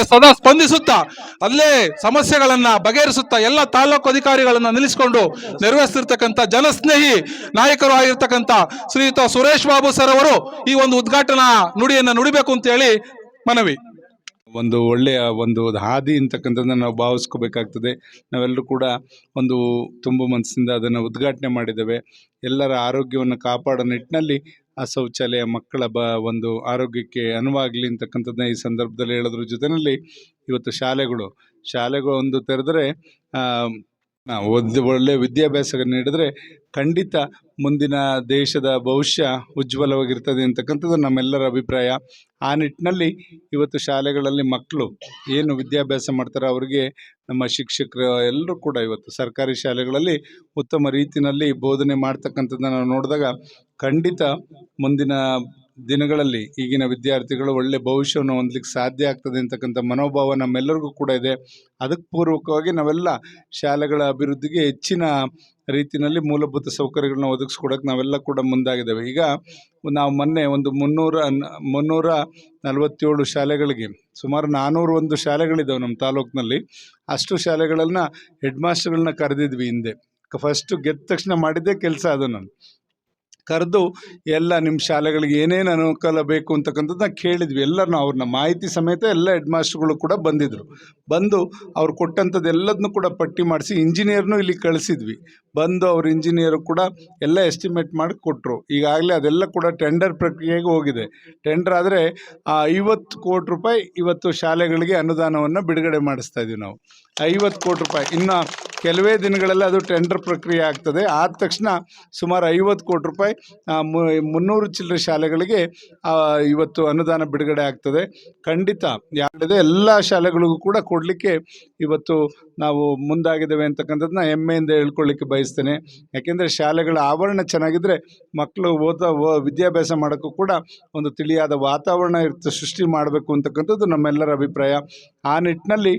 ಬಗ್ಗೆ ಸದಾ ಸ್ಪಂದಿಸುತ್ತಾ, ಅಲ್ಲೇ ಸಮಸ್ಯೆಗಳನ್ನ ಬಗೆಹರಿಸುತ್ತಾ, ಎಲ್ಲ ತಾಲೂಕು ಅಧಿಕಾರಿಗಳನ್ನ ನಿಲ್ಲಿಸಿಕೊಂಡು ನೆರವೇರಿಸಿರ್ತಕ್ಕಂಥ ಜನಸ್ನೇಹಿ ನಾಯಕರು ಆಗಿರ್ತಕ್ಕಂಥ ಶ್ರೀಯುತ ಸುರೇಶ್ ಬಾಬು ಸರ್ ಅವರು ಈ ಒಂದು ಉದ್ಘಾಟನಾ ನುಡಿಯನ್ನ ನುಡಿಬೇಕು ಅಂತ ಹೇಳಿ ಮನವಿ. ಒಂದು ಒಳ್ಳೆಯ ಒಂದು ಹಾದಿ ಅಂತಕ್ಕಂಥದ್ದನ್ನು ನಾವು ಭಾವಿಸ್ಕೋಬೇಕಾಗ್ತದೆ. ನಾವೆಲ್ಲರೂ ಕೂಡ ಒಂದು ತುಂಬ ಮನಸ್ಸಿಂದ ಅದನ್ನು ಉದ್ಘಾಟನೆ ಮಾಡಿದ್ದೇವೆ. ಎಲ್ಲರ ಆರೋಗ್ಯವನ್ನು ಕಾಪಾಡೋ ನಿಟ್ಟಿನಲ್ಲಿ ಆ ಶೌಚಾಲಯ ಮಕ್ಕಳ ಬ ಒಂದು ಆರೋಗ್ಯಕ್ಕೆ ಅನುವಾಗಲಿ ಅಂತಕ್ಕಂಥದ್ದನ್ನ ಈ ಸಂದರ್ಭದಲ್ಲಿ ಹೇಳೋದ್ರ ಜೊತೆಯಲ್ಲಿ ಇವತ್ತು ಶಾಲೆಗಳು ಶಾಲೆಗಳು ಒಂದು ತೆರೆದರೆ ಒಂದು ಒಳ್ಳೆಯ ವಿದ್ಯಾಭ್ಯಾಸ ನೀಡಿದ್ರೆ ಖಂಡಿತ ಮುಂದಿನ ದೇಶದ ಭವಿಷ್ಯ ಉಜ್ವಲವಾಗಿರ್ತದೆ ಅಂತಕ್ಕಂಥದ್ದು ನಮ್ಮೆಲ್ಲರ ಅಭಿಪ್ರಾಯ. ಆ ನಿಟ್ಟಿನಲ್ಲಿ ಇವತ್ತು ಶಾಲೆಗಳಲ್ಲಿ ಮಕ್ಕಳು ಏನು ವಿದ್ಯಾಭ್ಯಾಸ ಮಾಡ್ತಾರೆ ಅವರಿಗೆ ನಮ್ಮ ಶಿಕ್ಷಕರು ಎಲ್ಲರೂ ಕೂಡ ಇವತ್ತು ಸರ್ಕಾರಿ ಶಾಲೆಗಳಲ್ಲಿ ಉತ್ತಮ ರೀತಿಯಲ್ಲಿ ಬೋಧನೆ ಮಾಡ್ತಕ್ಕಂಥದ್ದನ್ನು ನಾವು ನೋಡಿದಾಗ ಖಂಡಿತ ಮುಂದಿನ ದಿನಗಳಲ್ಲಿ ಈಗಿನ ವಿದ್ಯಾರ್ಥಿಗಳು ಒಳ್ಳೆ ಭವಿಷ್ಯವನ್ನು ಹೊಂದಲಿಕ್ಕೆ ಸಾಧ್ಯ ಆಗ್ತದೆ ಅಂತಕ್ಕಂಥ ಮನೋಭಾವ ನಮ್ಮೆಲ್ಲರಿಗೂ ಕೂಡ ಇದೆ. ಅದಕ್ಕೆ ಪೂರ್ವಕವಾಗಿ ನಾವೆಲ್ಲ ಶಾಲೆಗಳ ಅಭಿವೃದ್ಧಿಗೆ ಹೆಚ್ಚಿನ ರೀತಿಯಲ್ಲಿ ಮೂಲಭೂತ ಸೌಕರ್ಯಗಳನ್ನ ಒದಗಿಸ್ಕೊಡೋಕೆ ನಾವೆಲ್ಲ ಕೂಡ ಮುಂದಾಗಿದ್ದೇವೆ. ಈಗ ನಾವು ಮೊನ್ನೆ ಒಂದು ಮುನ್ನೂರ ಮುನ್ನೂರ ನಲವತ್ತೇಳು ಶಾಲೆಗಳಿಗೆ, ಸುಮಾರು ನಾನ್ನೂರು ಒಂದು ಶಾಲೆಗಳಿದ್ದಾವೆ ನಮ್ಮ ತಾಲೂಕಿನಲ್ಲಿ. ಅಷ್ಟು ಶಾಲೆಗಳನ್ನ ಹೆಡ್ ಮಾಸ್ಟರ್ಗಳನ್ನ ಕರೆದಿದ್ವಿ ಹಿಂದೆ. ಫಸ್ಟು ಗೆದ್ದ ತಕ್ಷಣ ಮಾಡಿದ್ದೇ ಕೆಲಸ ಅದು ನಾನು. ಕರೆದು ಎಲ್ಲ ನಿಮ್ಮ ಶಾಲೆಗಳಿಗೆ ಏನೇನು ಅನುಕೂಲ ಬೇಕು ಅಂತಕ್ಕಂಥದ್ದನ್ನ ಕೇಳಿದ್ವಿ. ಎಲ್ಲರನ್ನ ಅವ್ರನ್ನ ಮಾಹಿತಿ ಸಮೇತ ಎಲ್ಲ ಹೆಡ್ ಮಾಸ್ಟರ್ಗಳು ಕೂಡ ಬಂದಿದ್ದರು ಬಂದು ಅವ್ರು ಕೊಟ್ಟಂಥದ್ದು ಎಲ್ಲದನ್ನೂ ಕೂಡ ಪಟ್ಟಿ ಮಾಡಿಸಿ ಇಂಜಿನಿಯರ್ನು ಇಲ್ಲಿ ಕಳಿಸಿದ್ವಿ. ಬಂದು ಅವ್ರ ಇಂಜಿನಿಯರು ಕೂಡ ಎಲ್ಲ ಎಸ್ಟಿಮೇಟ್ ಮಾಡಿ ಕೊಟ್ಟರು ಈಗಾಗಲೇ ಅದೆಲ್ಲ ಕೂಡ ಟೆಂಡರ್ ಪ್ರಕ್ರಿಯೆಗೆ ಹೋಗಿದೆ. ಟೆಂಡರ್ ಆದರೆ ಐವತ್ತು ಕೋಟಿ ರೂಪಾಯಿ ಇವತ್ತು ಶಾಲೆಗಳಿಗೆ ಅನುದಾನವನ್ನು ಬಿಡುಗಡೆ ಮಾಡಿಸ್ತಾ ಇದ್ದೀವಿ ನಾವು. ಐವತ್ತು ಕೋಟಿ ರೂಪಾಯಿ. ಇನ್ನು ಕೆಲವೇ ದಿನಗಳಲ್ಲಿ ಅದು ಟೆಂಡರ್ ಪ್ರಕ್ರಿಯೆ ಆಗ್ತದೆ. ಆದ ತಕ್ಷಣ ಸುಮಾರು ಐವತ್ತು ಕೋಟಿ ರೂಪಾಯಿ ಮುನ್ನೂರು ಚಿಲ್ಲರೆ ಶಾಲೆಗಳಿಗೆ ಇವತ್ತು ಅನುದಾನ ಬಿಡುಗಡೆ ಆಗ್ತದೆ. ಖಂಡಿತ ಯಾರಿದೆ ಎಲ್ಲ ಶಾಲೆಗಳಿಗೂ ಕೂಡ ಕೊಡಲಿಕ್ಕೆ ಇವತ್ತು ನಾವು ಮುಂದಾಗಿದ್ದೇವೆ ಅಂತಕ್ಕಂಥದ್ದನ್ನ ಹೆಮ್ಮೆಯಿಂದ ಹೇಳ್ಕೊಳ್ಳಿಕ್ಕೆ ಬಯಸ್ತೇನೆ. ಯಾಕೆಂದರೆ ಶಾಲೆಗಳ ಆವರಣ ಚೆನ್ನಾಗಿದ್ದರೆ ಮಕ್ಕಳು ಓದ ವಿದ್ಯಾಭ್ಯಾಸ ಮಾಡೋಕ್ಕೂ ಕೂಡ ಒಂದು ತಿಳಿಯಾದ ವಾತಾವರಣ ಇರ್ತ, ಸೃಷ್ಟಿ ಮಾಡಬೇಕು ಅಂತಕ್ಕಂಥದ್ದು ನಮ್ಮೆಲ್ಲರ ಅಭಿಪ್ರಾಯ. ಆ ನಿಟ್ಟಿನಲ್ಲಿ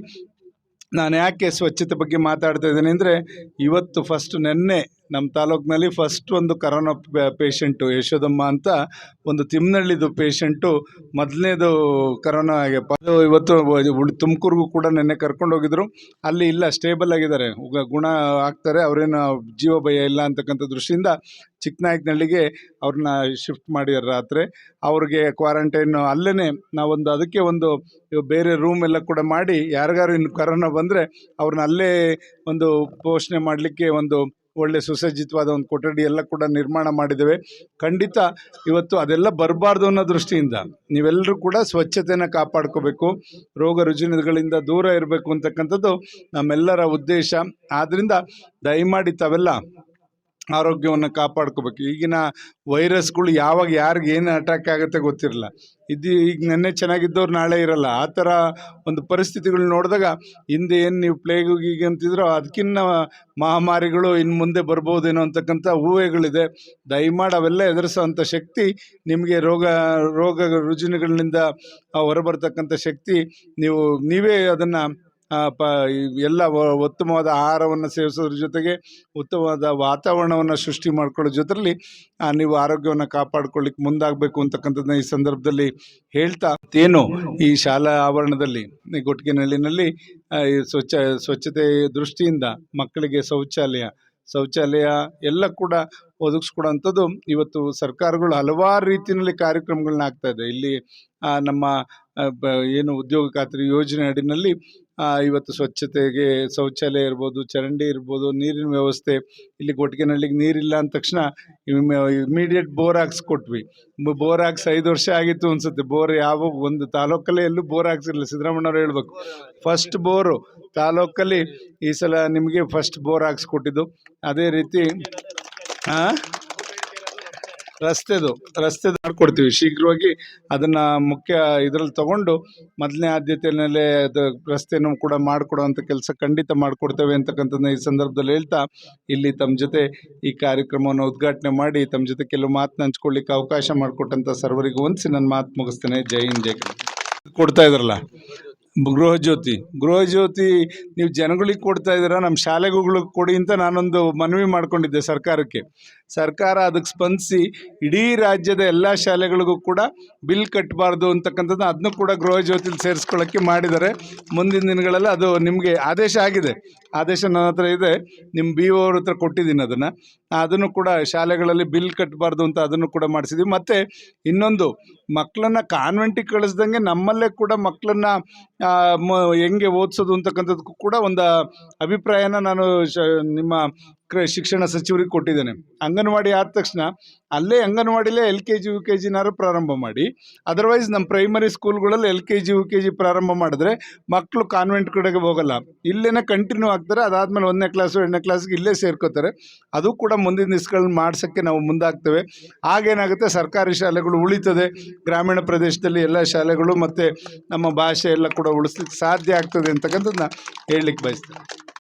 ನಾನು ಯಾಕೆ ಸ್ವಚ್ಛತೆ ಬಗ್ಗೆ ಮಾತಾಡ್ತಾ ಇದ್ದೀನಿ ಅಂದರೆ ಇವತ್ತು ಫಸ್ಟ್ ನೆನ್ನೆ ನಮ್ಮ ತಾಲೂಕಿನಲ್ಲಿ ಫಸ್ಟ್ ಒಂದು ಕರೋನಾ ಪೇಷಂಟು ಯಶೋದಮ್ಮ ಅಂತ ಒಂದು ತಿಮ್ನಳ್ಳಿದು ಪೇಷಂಟು ಮೊದಲನೇದು ಕರೋನಾ ಆಗ್ಯಪ್ಪ. ಇವತ್ತು ತುಮಕೂರಿಗೂ ಕೂಡ ನೆನ್ನೆ ಕರ್ಕೊಂಡು ಹೋಗಿದ್ರು. ಅಲ್ಲಿ ಇಲ್ಲ ಸ್ಟೇಬಲ್ ಆಗಿದ್ದಾರೆ. ಗುಣ ಆಗ್ತಾರೆ ಅವರೇನು ಜೀವ ಭಯ ಇಲ್ಲ ಅಂತಕ್ಕಂಥ ದೃಷ್ಟಿಯಿಂದ ಚಿಕ್ಕನಾಯಕನಹಳ್ಳಿಗೆ ಅವ್ರನ್ನ ಶಿಫ್ಟ್ ಮಾಡಿದ್ದಾರೆ ರಾತ್ರಿ. ಅವ್ರಿಗೆ ಕ್ವಾರಂಟೈನ್ ಅಲ್ಲೇ ನಾವೊಂದು ಅದಕ್ಕೆ ಒಂದು ಬೇರೆ ರೂಮ್ ಎಲ್ಲ ಕೂಡ ಮಾಡಿ ಯಾರಿಗಾರು ಇನ್ನು ಕರೋನಾ ಬಂದರೆ ಅವ್ರನ್ನ ಅಲ್ಲೇ ಒಂದು ಪೋಷಣೆ ಮಾಡಲಿಕ್ಕೆ ಒಂದು ಒಳ್ಳೆ ಸುಸಜ್ಜಿತವಾದ ಒಂದು ಕೊಠಡಿ ಎಲ್ಲ ಕೂಡ ನಿರ್ಮಾಣ ಮಾಡಿದ್ದೇವೆ. ಖಂಡಿತ ಇವತ್ತು ಅದೆಲ್ಲ ಬರಬಾರ್ದು ಅನ್ನೋ ದೃಷ್ಟಿಯಿಂದ ನೀವೆಲ್ಲರೂ ಕೂಡ ಸ್ವಚ್ಛತೆಯನ್ನು ಕಾಪಾಡ್ಕೋಬೇಕು. ರೋಗ ರುಜಿನಗಳಿಂದ ದೂರ ಇರಬೇಕು ಅಂತಕ್ಕಂಥದ್ದು ನಮ್ಮೆಲ್ಲರ ಉದ್ದೇಶ. ಆದ್ದರಿಂದ ದಯಮಾಡಿ ತಾವೆಲ್ಲ ಆರೋಗ್ಯವನ್ನು ಕಾಪಾಡ್ಕೋಬೇಕು. ಈಗಿನ ವೈರಸ್ಗಳು ಯಾವಾಗ ಯಾರಿಗೆ ಏನು ಅಟ್ಯಾಕ್ ಆಗುತ್ತೆ ಗೊತ್ತಿರಲ್ಲ. ಇದು ಈಗ ನೆನ್ನೆ ಚೆನ್ನಾಗಿದ್ದವ್ರು ನಾಳೆ ಇರಲ್ಲ. ಆ ಥರ ಒಂದು ಪರಿಸ್ಥಿತಿಗಳು ನೋಡಿದಾಗ ಹಿಂದೆ ಏನು ನೀವು ಪ್ಲೇಗು ಗೀಗೆ ಅಂತಿದ್ರೋ ಅದಕ್ಕಿನ್ನ ಮಹಾಮಾರಿಗಳು ಇನ್ನು ಮುಂದೆ ಬರ್ಬೋದೇನೋ ಅಂತಕ್ಕಂಥ ಊಹೆಗಳಿದೆ. ದಯಮಾಡಿ ಅವೆಲ್ಲ ಎದುರಿಸೋವಂಥ ಶಕ್ತಿ ನಿಮಗೆ ರೋಗ ರೋಗ ರುಜಿನಗಳಿಂದ ಹೊರಬರ್ತಕ್ಕಂಥ ಶಕ್ತಿ ನೀವು, ನೀವೇ ಅದನ್ನು ಪ ಎಲ್ಲ ಉತ್ತಮವಾದ ಆಹಾರವನ್ನು ಸೇವಿಸೋದ್ರ ಜೊತೆಗೆ ಉತ್ತಮವಾದ ವಾತಾವರಣವನ್ನು ಸೃಷ್ಟಿ ಮಾಡ್ಕೊಳ್ಳೋ ಜೊತೆಯಲ್ಲಿ ನೀವು ಆರೋಗ್ಯವನ್ನು ಕಾಪಾಡ್ಕೊಳ್ಳಿಕ್ಕೆ ಮುಂದಾಗಬೇಕು ಅಂತಕ್ಕಂಥದ್ದನ್ನ ಈ ಸಂದರ್ಭದಲ್ಲಿ ಹೇಳ್ತಾ ಏನು ಈ ಶಾಲಾ ಆವರಣದಲ್ಲಿ ಗೊಟ್ಟಿಗೆನಹಳ್ಳಿನಲ್ಲಿ ಸ್ವಚ್ಛ, ಸ್ವಚ್ಛತೆ ದೃಷ್ಟಿಯಿಂದ ಮಕ್ಕಳಿಗೆ ಶೌಚಾಲಯ ಶೌಚಾಲಯ ಎಲ್ಲ ಕೂಡ ಒದಗಿಸ್ಕೊಡೋಂಥದ್ದು ಇವತ್ತು ಸರ್ಕಾರಗಳು ಹಲವಾರು ರೀತಿಯಲ್ಲಿ ಕಾರ್ಯಕ್ರಮಗಳನ್ನ ಆಗ್ತಾ ಇದೆ. ಇಲ್ಲಿ ನಮ್ಮ ಏನು ಉದ್ಯೋಗ ಖಾತ್ರಿ ಯೋಜನೆ ಅಡಿನಲ್ಲಿ ಇವತ್ತು ಸ್ವಚ್ಛತೆಗೆ ಶೌಚಾಲಯ ಇರ್ಬೋದು, ಚರಂಡಿ ಇರ್ಬೋದು, ನೀರಿನ ವ್ಯವಸ್ಥೆ, ಇಲ್ಲಿ ಗೊಟ್ಟಿಗೆನಹಳ್ಳಿಗೆ ನೀರಿಲ್ಲ ಅಂದ ತಕ್ಷಣ ಇಮಿಡಿಯೇಟ್ ಬೋರ್ ಹಾಕ್ಸ್ಕೊಟ್ವಿ. ಬೋರ್ ಹಾಕ್ಸಿ ಐದು ವರ್ಷ ಆಗಿತ್ತು ಅನ್ಸುತ್ತೆ. ಬೋರ್ ಯಾವ ಒಂದು ತಾಲೂಕಲ್ಲೇ ಎಲ್ಲೂ ಬೋರ್ ಹಾಕ್ಸಿರಲಿಲ್ಲ. ಸಿದ್ದರಾಮಣ್ಣವ್ರು ಹೇಳ್ಬೇಕು. ಫಸ್ಟ್ ಬೋರು ತಾಲೂಕಲ್ಲಿ ಈ ಸಲ ನಿಮಗೆ ಫಸ್ಟ್ ಬೋರ್ ಹಾಕ್ಸ್ಕೊಟ್ಟಿದ್ದು. ಅದೇ ರೀತಿ ಹಾಂ ರಸ್ತೆದು ರಸ್ತೆದು ಮಾಡ್ಕೊಡ್ತೀವಿ. ಶೀಘ್ರವಾಗಿ ಅದನ್ನು ಮುಖ್ಯ ಇದರಲ್ಲಿ ತಗೊಂಡು ಮೊದಲನೇ ಆದ್ಯತೆಯಲ್ಲೇ ಅದು ರಸ್ತೆನೂ ಕೂಡ ಅಂತ ಕೆಲಸ ಖಂಡಿತ ಮಾಡಿಕೊಡ್ತೇವೆ ಅಂತಕ್ಕಂಥದ್ದನ್ನ ಈ ಸಂದರ್ಭದಲ್ಲಿ ಹೇಳ್ತಾ, ಇಲ್ಲಿ ತಮ್ಮ ಜೊತೆ ಈ ಕಾರ್ಯಕ್ರಮವನ್ನು ಉದ್ಘಾಟನೆ ಮಾಡಿ ತಮ್ಮ ಜೊತೆ ಕೆಲವು ಮಾತನ್ನ ಹಂಚ್ಕೊಳ್ಳಿಕ್ಕೆ ಅವಕಾಶ ಮಾಡಿಕೊಟ್ಟಂಥ ಸರ್ವರಿಗೂ ಹೊಂದಿಸಿ ನನ್ನ ಮಾತು ಮುಗಿಸ್ತೇನೆ. ಜೈ ಹಿಂದ್, ಜೈ. ಕೊಡ್ತಾ ಇದ್ರಲ್ಲ? ಗೃಹಜ್ಯೋತಿ. ಗೃಹಜ್ಯೋತಿ, ನೀವು ಜನಗಳಿಗೆ ಕೊಡ್ತಾ ಇದ್ದೀರಾ, ನಮ್ಮ ಶಾಲೆಗಳಿಗೆ ಕೊಡಿ ಅಂತ ನಾನೊಂದು ಮನವಿ ಮಾಡ್ಕೊಂಡಿದ್ದೆ ಸರ್ಕಾರಕ್ಕೆ. ಸರ್ಕಾರ ಅದಕ್ಕೆ ಸ್ಪಂದಿಸಿ ಇಡೀ ರಾಜ್ಯದ ಎಲ್ಲ ಶಾಲೆಗಳಿಗೂ ಕೂಡ ಬಿಲ್ ಕಟ್ಟಬಾರ್ದು ಅಂತಕ್ಕಂಥದ್ದು ಅದನ್ನು ಕೂಡ ಗೃಹಜ್ಯೋತಿಲಿ ಸೇರಿಸ್ಕೊಳ್ಳೋಕ್ಕೆ ಮಾಡಿದ್ದಾರೆ. ಮುಂದಿನ ದಿನಗಳಲ್ಲಿ ಅದು ನಿಮಗೆ ಆದೇಶ ಆಗಿದೆ. ಆದೇಶ ನನ್ನ ಹತ್ರ ಇದೆ. ನಿಮ್ಮ ಬಿ ಅವ್ರ ಹತ್ರ ಕೊಟ್ಟಿದ್ದೀನಿ ಅದನ್ನು. ಅದನ್ನು ಕೂಡ ಶಾಲೆಗಳಲ್ಲಿ ಬಿಲ್ ಕಟ್ಟಬಾರ್ದು ಅಂತ ಅದನ್ನು ಕೂಡ ಮಾಡಿಸಿದ್ವಿ. ಮತ್ತು ಇನ್ನೊಂದು ಮಕ್ಕಳನ್ನ ಕಾನ್ವೆಂಟಿಗೆ ಕಳಿಸ್ದಂಗೆ ನಮ್ಮಲ್ಲೇ ಕೂಡ ಮಕ್ಕಳನ್ನ ಮ, ಹೆಂಗೆ ಓದಿಸೋದು ಅಂತಕ್ಕಂಥದ್ದು ಕೂಡ ಒಂದು ಅಭಿಪ್ರಾಯನ ನಾನು ಶ, ನಿಮ್ಮ ಶಿಕ್ಷಣ ಸಚಿವರಿಗೆ ಕೊಟ್ಟಿದ್ದೇನೆ. ಅಂಗನವಾಡಿ ಆದ ತಕ್ಷಣ ಅಲ್ಲೇ ಅಂಗನವಾಡಿಲೇ L K G U K ಜಿನಾರು ಪ್ರಾರಂಭ ಮಾಡಿ ಅದರ್ವೈಸ್ ನಮ್ಮ primary ಸ್ಕೂಲ್ಗಳಲ್ಲಿ L K G U K G ಪ್ರಾರಂಭ ಮಾಡಿದ್ರೆ ಮಕ್ಕಳು ಕಾನ್ವೆಂಟ್ ಕಡೆಗೆ ಹೋಗಲ್ಲ. ಇಲ್ಲೇನೆ ಕಂಟಿನ್ಯೂ ಆಗ್ತಾರೆ, ಅದಾದಮೇಲೆ ಒಂದನೇ ಕ್ಲಾಸು ಎರಡನೇ ಕ್ಲಾಸ್ಗೆ ಇಲ್ಲೇ ಸೇರ್ಕೋತಾರೆ. ಅದು ಕೂಡ ಮುಂದಿನ ದಿವಸಗಳನ್ನ ಮಾಡಿಸೋಕ್ಕೆ ನಾವು ಮುಂದಾಗ್ತೇವೆ. ಆಗೇನಾಗುತ್ತೆ ಸರ್ಕಾರಿ ಶಾಲೆಗಳು ಉಳಿತದೆ. ಗ್ರಾಮೀಣ ಪ್ರದೇಶದಲ್ಲಿ ಎಲ್ಲ ಶಾಲೆಗಳು ಮತ್ತು ನಮ್ಮ ಭಾಷೆ ಎಲ್ಲ ಕೂಡ ಉಳಿಸ್ಲಿಕ್ಕೆ ಸಾಧ್ಯ ಆಗ್ತದೆ ಅಂತಕ್ಕಂಥದ್ದನ್ನ ಹೇಳಲಿಕ್ಕೆ ಬಯಸ್ತೇನೆ.